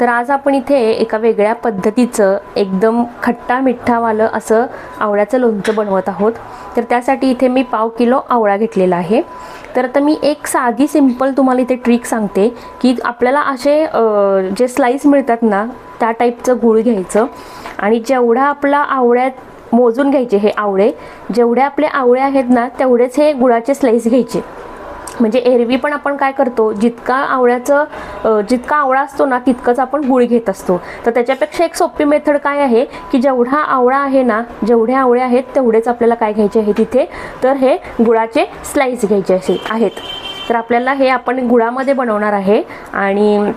तर आज आपण इथे एका वेगळ्या पद्धतीचं एकदम खट्टा मिठ्ठावालं असं आवळ्याचं लोणचं बनवत आहोत. तर त्यासाठी इथे मी पाव किलो आवळा घेतलेला आहे. तर आता मी एक साधी सिंपल तुम्हाला इथे ट्रिक सांगते की आपल्याला असे जे स्लाईस मिळतात ना त्या टाईपचं गुळ घ्यायचं आणि जेवढा आपला आवळ्यात मोजून घ्यायचे हे आवळे जेवढे आपले आवळे आहेत ना तेवढेच हे गुळाचे स्लाईस घ्यायचे. म्हणजे एरवी पण आपण काय करतो जितका आवळ्याचं जितका आवळा असतो ना तितकंच आपण गुळ घेत असतो. तर त्याच्यापेक्षा एक सोपी मेथड काय आहे की जेवढा आवळा आहे ना जेवढे आवळे आहेत तेवढेच आपल्याला काय घ्यायचे आहे तिथे? तर हे गुळाचे स्लाईस घ्यायचे असे आहेत. तर आपल्याला हे आपण गुळामध्ये बनवणार आहे आणि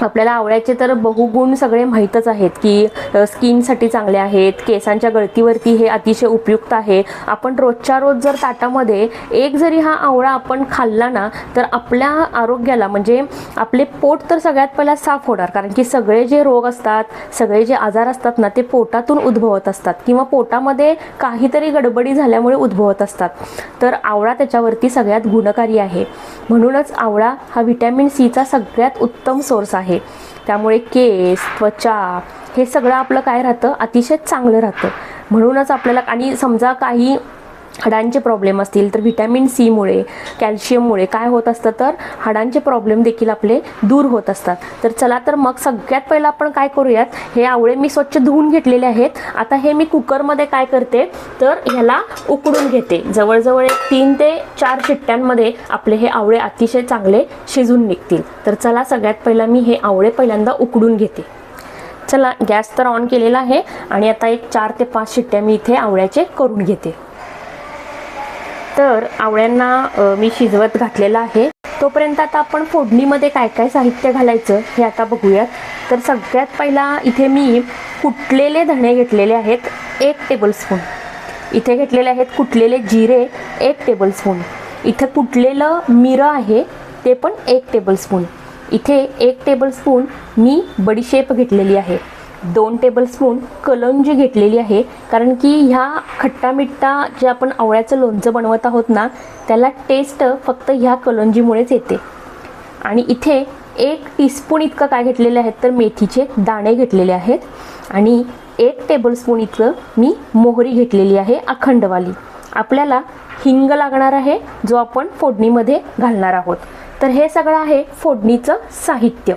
आपल्याला आवळ्याचे तर बहुगुण सगळे माहीतच आहेत की स्किनसाठी चांगले आहेत केसांच्या गळतीवरती हे अतिशय उपयुक्त आहे. आपण रोजच्या रोज जर ताटामध्ये एक जरी हा आवळा आपण खाल्ला ना तर आपल्या आरोग्याला म्हणजे आपले पोट तर सगळ्यात पहिला साफ होणार. कारण की सगळे जे रोग असतात सगळे जे आजार असतात ना ते पोटातून उद्भवत असतात. किंवा पोटामध्ये काहीतरी गडबडी झाल्यामुळे उद्भवत असतात. तर आवळा त्याच्यावरती सगळ्यात गुणकारी आहे. म्हणूनच आवळा हा व्हिटॅमिन सीचा सगळ्यात उत्तम सोर्स आहे. आहे. त्यामुळे केस त्वचा हे सगळं आपलं काय राहतं? अतिशय चांगलं राहतं. म्हणूनच आपल्याला आणि समजा काही हाडांचे प्रॉब्लेम असतील तर व्हिटॅमिन सीमुळे कॅल्शियममुळे काय होत असतं तर हाडांचे प्रॉब्लेम देखील आपले दूर होत असतात. तर चला तर मग सगळ्यात पहिलं आपण काय करूयात? हे आवळे मी स्वच्छ धुवून घेतलेले आहेत. आता हे मी कुकरमध्ये काय करते? तर ह्याला उकडून घेते. जवळजवळ एक तीन ते चार शिट्ट्यांमध्ये आपले हे आवळे अतिशय चांगले शिजून निघतील. तर चला सगळ्यात पहिला मी हे आवळे पहिल्यांदा उकडून घेते. चला गॅस तर ऑन केलेला आहे आणि आता एक चार ते पाच शिट्ट्या मी इथे आवळ्याचे करून घेते. तर आवळ्यांना मी शिजवत घातलेलं आहे. तोपर्यंत आता आपण फोडणीमध्ये काय काय साहित्य घालायचं हे आता बघूयात. तर सगळ्यात पहिला इथे मी कुटलेले धणे घेतलेले आहेत एक टेबलस्पून इथे घेतलेले आहेत कुटलेले जिरे एक टेबलस्पून इथे कुटलेलं मिरं आहे ते पण एक टेबलस्पून इथे एक टेबलस्पून मी बडीशेप घेतलेली आहे. दोन टेबलस्पून कलंजी घेतलेली आहे कारण की ह्या खट्टा मिठ्ठा जे आपण आवळ्याचं लोणचं बनवत आहोत ना त्याला टेस्ट फक्त ह्या कलंजीमुळेच येते. आणि इथे एक टीस्पून इतकं काय घेतलेले आहेत तर मेथीचे दाणे घेतलेले आहेत. आणि एक टेबलस्पून इतकं मी मोहरी घेतलेली आहे अखंडवाली. आपल्याला हिंग लागणार आहे जो आपण फोडणीमध्ये घालणार आहोत. तर हे सगळं आहे फोडणीचं साहित्य.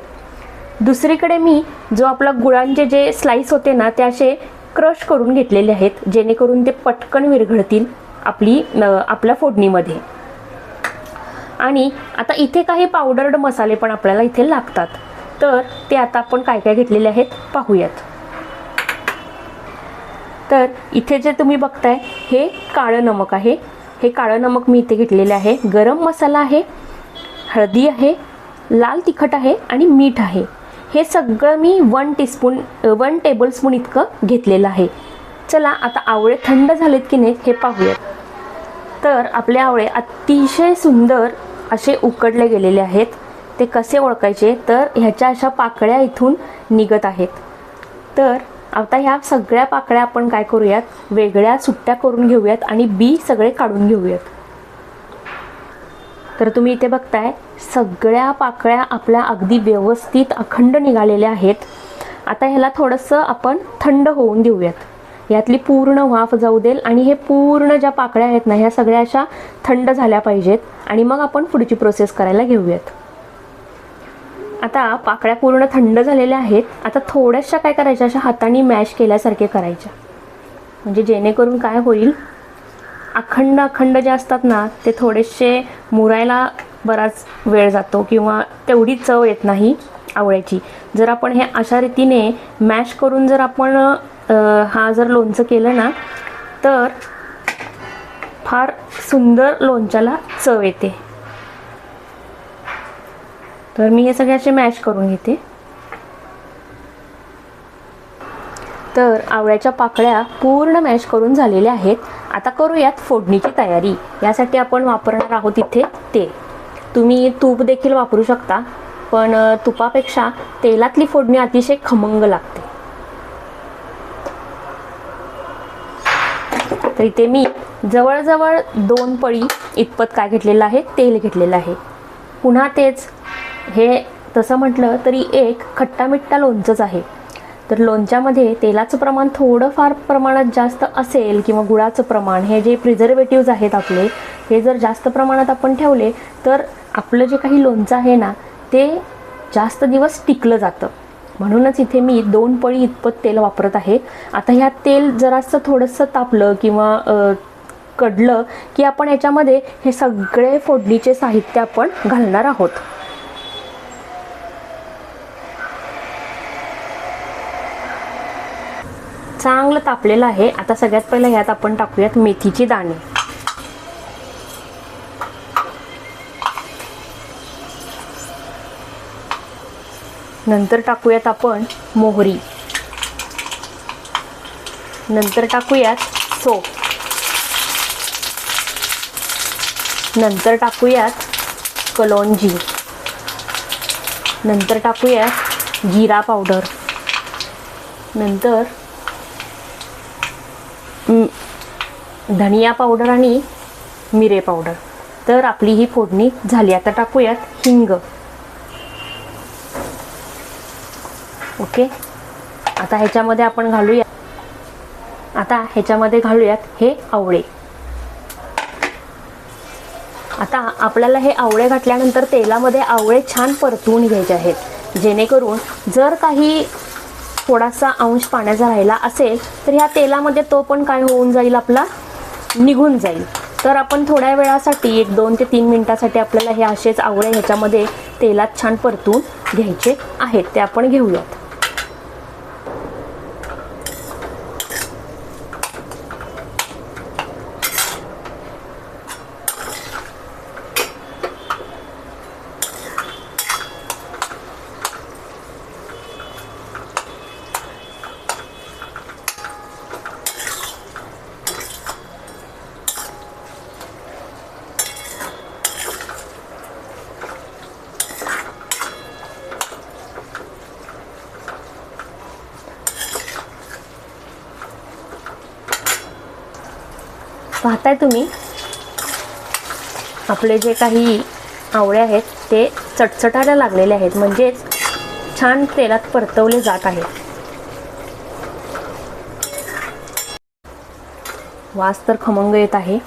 दुसरीकडे मी जो आपला गुळांचे जे स्लाईस होते ना ते असे क्रश करून घेतलेले आहेत जेणेकरून ते पटकन विरघळतील आपली आपल्या फोडणीमध्ये. आणि आता इथे काही पावडर्ड मसाले पण आपल्याला इथे लागतात. तर ते आता आपण काय काय घेतलेले आहेत पाहूयात. तर इथे जे तुम्ही बघताय हे काळं नमक आहे. हे काळं नमक मी इथे घेतलेले आहे. गरम मसाला आहे हळदी आहे लाल तिखट आहे आणि मीठ आहे. हे सगळं मी वन टीस्पून वन टेबलस्पून इतकं घेतलेलं आहे. चला आता आवळे थंड झालेत की नाही हे पाहूयात. तर आपले आवळे अतिशय सुंदर असे उकडले गेलेले आहेत. ते कसे ओळखायचे? तर ह्याच्या अशा पाकळ्या इथून निघत आहेत. तर आता ह्या सगळ्या पाकळ्या आपण काय करूयात? वेगळ्या सुट्ट्या करून घेऊयात आणि बी सगळे काढून घेऊयात. तर तुम्ही इथे बघताय सगळ्या पाकळ्या आपल्या अगदी व्यवस्थित अखंड निघालेल्या आहेत. आता ह्याला थोडंसं आपण थंड होऊन देऊयात. यातली पूर्ण वाफ जाऊ देल आणि हे पूर्ण ज्या पाकळ्या आहेत ना ह्या सगळ्या अशा थंड झाल्या पाहिजेत. आणि मग आपण पुढची प्रोसेस करायला घेऊयात. आता पाकळ्या पूर्ण थंड झालेल्या आहेत. आता थोड्याशा काय करायच्या? अशा हाताने मॅश केल्यासारखे करायच्या. म्हणजे जेणेकरून काय होईल? अखंड अखंड जे असतात ना ते थोडेसे मुरायला बराच वेळ जातो किंवा तेवढी चव येत नाही आवळ्याची. जर आपण हे अशा रीतीने मॅश करून जर आपण हा जर लोणचं केलं ना तर फार सुंदर लोणच्याला चव येते. तर मी हे सगळे असे मॅश करून घेते. तर आवळ्याच्या पाकळ्या पूर्ण मॅश करून झालेल्या आहेत. आता करूयात फोडणीची तयारी. यासाठी आपण वापरणार आहोत इथे तेल. तुम्ही तूप देखील वापरू शकता पण तुपापेक्षा तेलातली फोडणी अतिशय खमंग लागते. तर इथे मी जवळजवळ दोन पळी इतपत काय घेतलेलं आहे? तेल घेतलेलं आहे. पुन्हा तेच. हे तसं म्हटलं तरी एक खट्टा मिठ्ठा लोणचंच आहे. तर लोणच्यामध्ये तेलाचं प्रमाण थोडंफार प्रमाणात जास्त असेल किंवा गुळाचं प्रमाण हे जे प्रिझर्वेटिव्ज आहेत आपले हे जर जास्त प्रमाणात आपण ठेवले तर आपलं जे काही लोणचं आहे ना ते जास्त दिवस टिकलं जातं. म्हणूनच इथे मी दोन पळी इतपत तेल वापरत आहे. आता ह्या तेल जरासं थोडंसं तापलं किंवा कडलं की आपण याच्यामध्ये हे सगळे फोडणीचे साहित्य आपण घालणार आहोत. चांगलं तापलेलं आहे. आता सगळ्यात पहिलं ह्यात आपण टाकूयात मेथीची दाणे. नंतर टाकूयात आपण मोहरी. नंतर टाकूयात सोप. नंतर टाकूयात कलोंजी नंतर टाकूयात जिरा पावडर. नंतर धनिया पावडर आणि मिरे पावडर तर आपली ही फोडणी झाली. आता टाकूयात हिंग. ओके? आता ह्याच्यामध्ये आपण घालूया. आता ह्याच्यामध्ये घालूयात हे आवळे. आता आपल्याला हे आवळे घातल्यानंतर तेलामध्ये आवळे छान परतवून घ्यायचे आहेत. जेणेकरून जर काही थोडासा अंश पाण्याचा राहिला असेल तर ह्या तेलामध्ये तो पण काय होऊन जाईल आपला? निघून जाईल. तर आपण थोड्या वेळासाठी एक दोन ते तीन मिनटासाठी आपल्याला हे असेच आवळे ह्याच्यामध्ये तेलात छान परतून घ्यायचे आहेत. ते आपण घेऊयात. पाहताय तुम्ही? आपले जे काही आवळे आहेत ते चटचटायला लागलेले आहेत. म्हणजेच छान तेलात परतवले जात आहेत. वास तर खमंग येत आहे.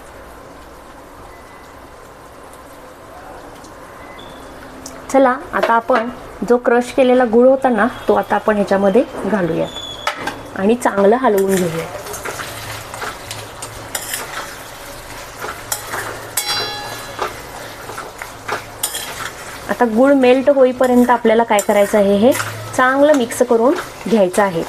चला आता आपण जो क्रश केलेला गुळ होता ना तो आता आपण ह्याच्यामध्ये घालूयात. आणि चांगलं हलवून घेऊयात. आता गुळ मेल्ट होईपर्यंत आपल्याला काय करायचं आहे हे चांगलं मिक्स करून घ्यायचं आहे.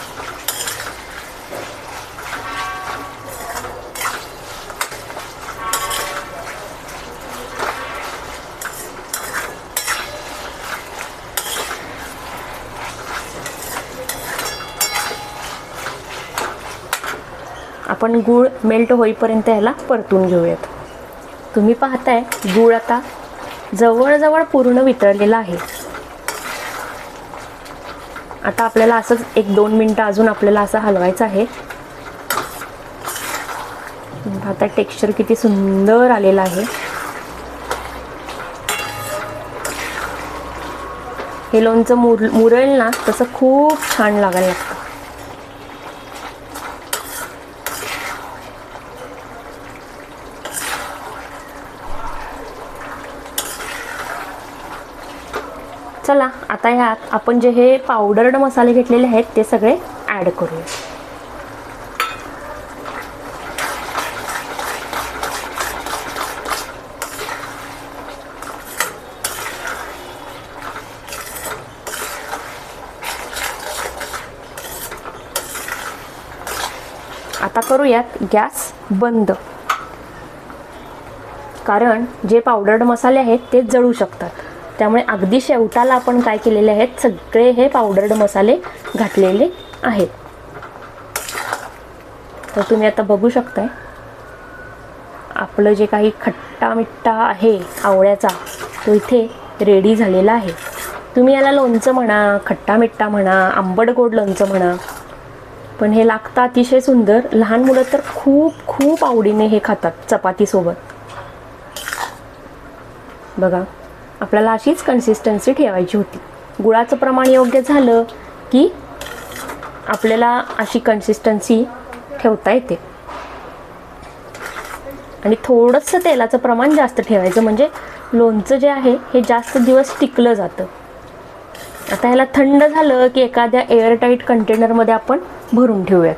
आपण गूळ मेल्ट होईपर्यंत ह्याला परतून घेऊयात. तुम्ही पाहताय गूळ आता जवळजवळ पूर्ण वितळलेला आहे. आता आपल्याला असंच एक दोन मिनटं अजून आपल्याला असं हलवायचं आहे. आता टेक्स्चर किती सुंदर आलेलं आहे. हे लोणचं मुर मुरेल ना तसं खूप छान लागायला लागतं. चला आता ह्यात आपण जे हे पावडर्ड मसाले घेतलेले आहेत ते सगळे ॲड करूया. आता करूयात गॅस बंद. कारण जे पावडर्ड मसाले आहेत ते जळू शकतात. त्यामुळे अगदी शेवटाला आपण काय केलेले आहेत सगळे हे पावडर्ड मसाले घातलेले आहेत. तर तुम्ही आता बघू शकताय आपलं जे काही खट्टा मिठ्ठा आहे आवळ्याचा तो इथे रेडी झालेला आहे. तुम्ही याला लोणचं म्हणा खट्टा मिठ्ठा म्हणा आंबट गोड लोणचं म्हणा पण हे लागतं अतिशय सुंदर. लहान मुलं तर खूप खूप आवडीने हे खातात चपातीसोबत. बघा. आपल्याला अशीच कन्सिस्टन्सी ठेवायची होती. गुळाचं प्रमाण योग्य झालं की आपल्याला अशी कन्सिस्टन्सी ठेवता येते. आणि थोडंसं तेलाचं प्रमाण जास्त ठेवायचं म्हणजे लोणचं जे आहे हे जास्त दिवस टिकलं जातं. आता ह्याला थंड झालं की एखाद्या एअरटाईट कंटेनरमध्ये आपण भरून ठेवूयात.